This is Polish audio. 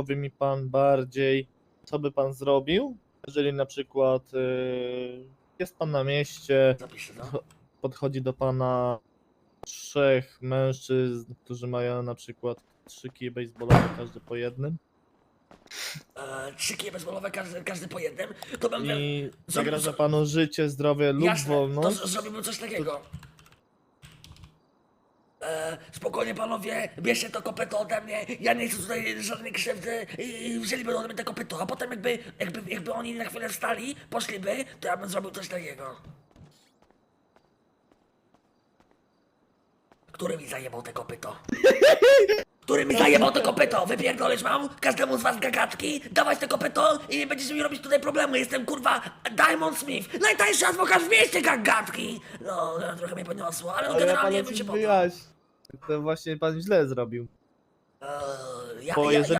powie mi pan bardziej, co by pan zrobił, jeżeli na przykład y, jest pan na mieście, Zapiszę to. podchodzi do pana trzech mężczyzn, którzy mają na przykład trzy kije baseballowe, każdy po jednym E, trzy kije bezbolowe, każdy, każdy po jednym. To bym... i zagraża panu życie, zdrowie lub Jasne, to wolność. z- zrobimy coś takiego. E, spokojnie panowie, bierzcie to kopyto ode mnie, ja nie chcę tutaj żadnej krzywdy i wzięliby ode mnie to kopyto, a potem jakby, jakby, jakby oni na chwilę wstali, poszliby, to ja bym zrobił coś takiego. Który mi zajebał te kopyto? Który mi zajebał to kopyto? Wypierdolisz mam? Każdemu z was gagatki? Dawać te kopyto i nie będziesz mi robić tutaj problemu. Jestem kurwa Diamond Smith. Najtańszy adwokat w mieście gagatki. No, trochę mnie podniosło, ale Ale ja generalnie panu bym się podał. To właśnie pan źle zrobił. Eee, ja, Bo ja, jeżeli